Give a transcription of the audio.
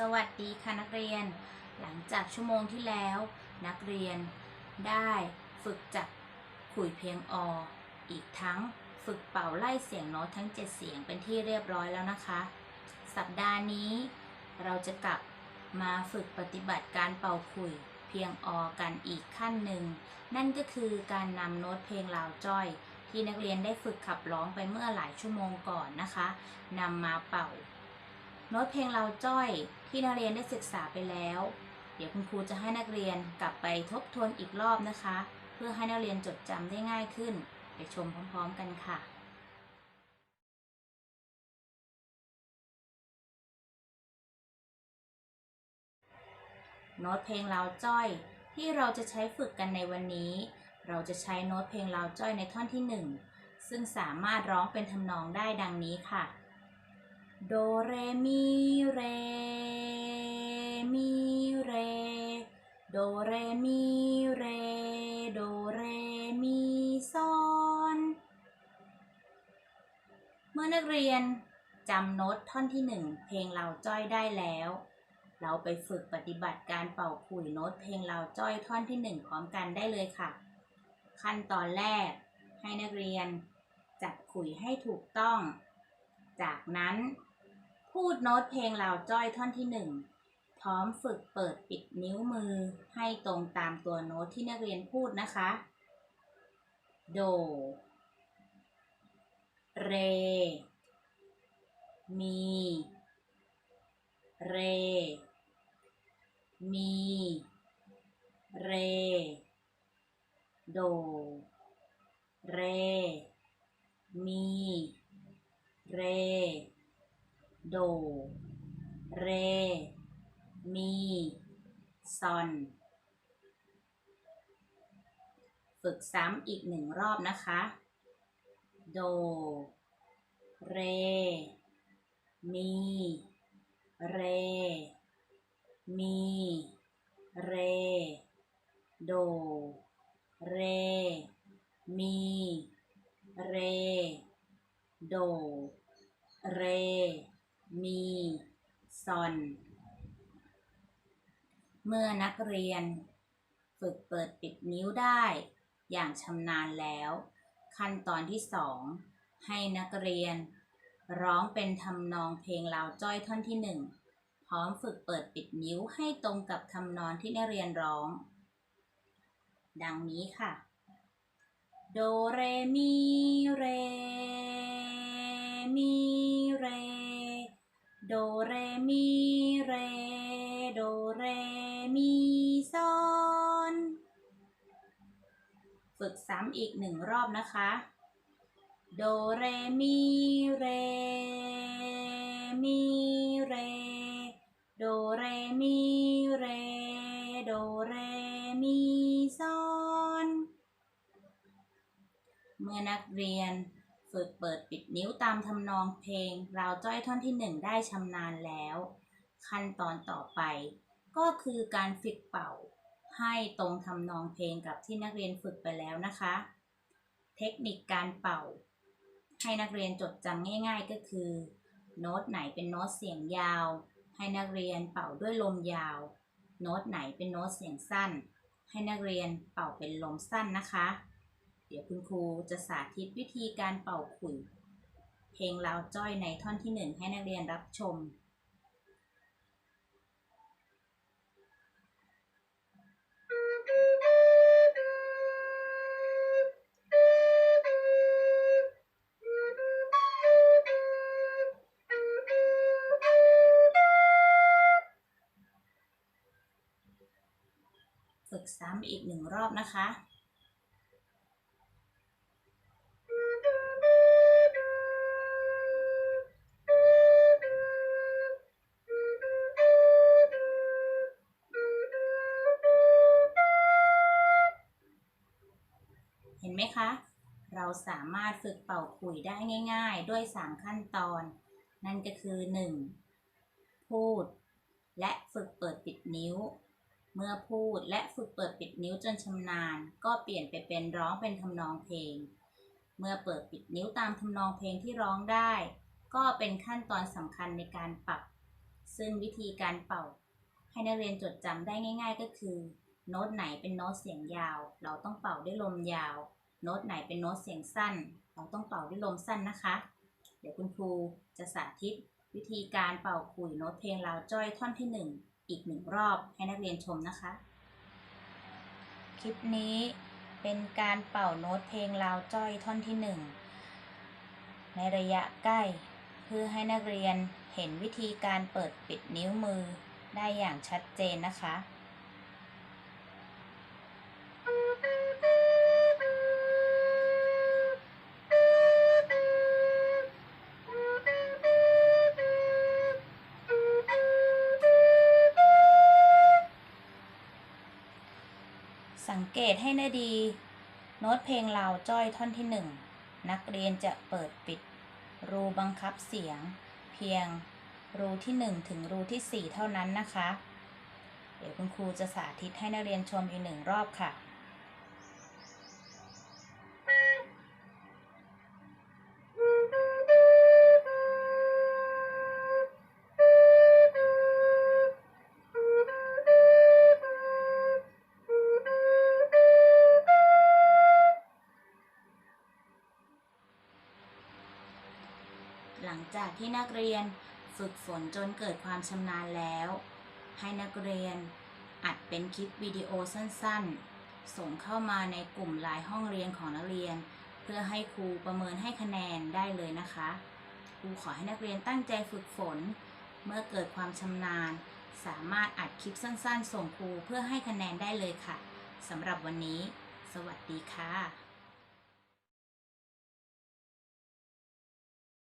สวัสดีค่ะนักเรียน หลังจากชั่วโมงที่แล้ว นักเรียนได้ฝึกจับขุยเพียงอ อีกทั้งฝึกเป่าไล่เสียงโน้ตทั้ง 7 เสียงเป็นที่เรียบร้อยแล้วนะคะ สัปดาห์นี้เราจะกลับมาฝึกปฏิบัติการเป่าขุยเพียงอกันอีกขั้นหนึ่ง นั่นก็คือการนำโน้ตเพลงลาวจ้อย ที่นักเรียนได้ฝึกขับร้องไปเมื่อหลายชั่วโมงก่อนนะคะนำมาเป่า โน้ตเพลงเราจ้อยที่นักเรียนได้ศึกษาไปแล้ว เดี๋ยวคุณครูจะให้นักเรียนกลับไปทบทวนอีกรอบนะคะ เพื่อให้นักเรียนจดจำได้ง่ายขึ้น ไปชมพร้อมๆกันค่ะโน้ตเพลงเราจ้อยที่เราจะใช้ฝึกกันในวันนี้ เราจะใช้โน้ตเพลงเราจ้อยในท่อนที่หนึ่งซึ่งสามารถร้องเป็นทำนองได้ดังนี้ค่ะ โดเรมีเรมีเร โดเรมีเร โดเรมีซอนเมื่อนักเรียนจำโน้ตท่อนที่หนึ่งเพลงเราจ้อยได้แล้ว เราไปฝึกปฏิบัติการเป่าขลุ่ยโน้ตเพลงเราจ้อยท่อนที่หนึ่งพร้อมกันได้เลยค่ะ ขั้นตอนแรกให้นักเรียนจับขลุ่ยให้ถูกต้อง จากนั้นพูดโน้ตเพลงเราจ้อยท่อนที่หนึ่งพร้อมฝึกเปิดปิดนิ้วมือให้ตรงตามตัวโน้ตที่นักเรียนพูดนะคะ โด เร มี เร มี เร โด เร มี เร โด เร มี ซอน ฝึกซ้ำอีกหนึ่งรอบนะคะ โด เร มี เร มี เร โด เร มี เร โด เร มีซอน เมื่อนักเรียน ฝึกเปิดปิดนิ้วได้ อย่างชำนาญแล้ว ขั้นตอนที่สองให้นักเรียน ร้องเป็นทำนองเพลงลาวจ้อยท่อนที่หนึ่งพร้อมฝึกเปิดปิดนิ้วให้ตรงกับทำนองที่นักเรียนร้อง ดังนี้ค่ะ โดเรมีเรมีเร โดเรมีเร โดเร ฝึกซ้ำอีกหนึ่งรอบนะคะ โดเรมีเรมีเร โดเรมีเร โดเรมีซอนเมื่อนักเรียนฝึกเปิดปิดนิ้วตามทำนองเพลงราวจ้อยท่อนที่หนึ่งได้ชำนาญแล้ว ขั้นตอนต่อไปก็คือการฝึกเป่า ให้ตรงทำนองเพลงกับที่นักเรียนฝึกไปแล้วนะคะ เทคนิคการเป่า ให้นักเรียนจดจำง่าย ๆก็คือ โน้ตไหนเป็นโน้ตเสียงยาว ให้นักเรียนเป่าด้วยลมยาว โน้ตไหนเป็นโน้ตเสียงสั้น ให้นักเรียนเป่าเป็นลมสั้นนะคะ เดี๋ยวคุณครูจะสาธิตวิธีการเป่าขลุ่ยเพลงลาวจ้อยในท่อนที่หนึ่งให้นักเรียนรับชม ฝึกซ้ำอีกหนึ่งรอบนะคะเห็นไหมคะ เราสามารถฝึกเป่าขลุ่ยได้ง่าย ๆ ด้วย 3 ขั้นตอน นั่นก็คือ 1. พูด และฝึกเปิดปิดนิ้ว เมื่อพูดและฝึกเปิดปิดนิ้วจนชำนาญ ก็เปลี่ยนไปเป็นร้องเป็นทำนองเพลง เมื่อเปิดปิดนิ้วตามทำนองเพลงที่ร้องได้ ก็เป็นขั้นตอนสำคัญในการปรับ ซึ่งวิธีการเป่า ให้นักเรียนจดจำได้ง่าย ๆ ก็คือ โน้ตไหนเป็นโน้ตเสียงยาว เราต้องเป่าด้วยลมยาว โน้ตไหนเป็นโน้ตเสียงสั้น เราต้องเป่าด้วยลมสั้นนะคะ เดี๋ยวคุณครูจะสาธิต วิธีการเป่าขลุ่ยโน้ตเพลงลาวจ้อยท่อนที่หนึ่ง อีกหนึ่งรอบให้นักเรียนชมนะคะ คลิปนี้เป็นการเป่าโน้ตเพลงลาวจ้อยท่อนที่หนึ่งในระยะใกล้ เพื่อให้นักเรียนเห็นวิธีการเปิดปิดนิ้วมือได้อย่างชัดเจนนะคะ ตให้นาดี โน้ตเพลงเราจ้อยท่อนที่หนึ่งนักเรียนจะเปิดปิด รูบังคับเสียง เพียงรูที่หนึ่งถึงรูที่สี่เท่านั้นนะคะ เดี๋ยวคุณครูจะสาธิตให้นักเรียนชมอีกหนึ่งรอบค่ะ ที่นักเรียนฝึกฝนจนเกิดความชำนาญแล้ว ให้นักเรียนอัดเป็นคลิปวิดีโอสั้นๆ ส่งเข้ามาในกลุ่มไลน์ห้องเรียนของนักเรียน เพื่อให้ครูประเมินให้คะแนนได้เลยนะคะ ครูขอให้นักเรียนตั้งใจฝึกฝน เมื่อเกิดความชำนาญ สามารถอัดคลิปสั้น ๆ ส่งครูเพื่อให้คะแนนได้เลยค่ะสำหรับวันนี้ สวัสดีค่ะ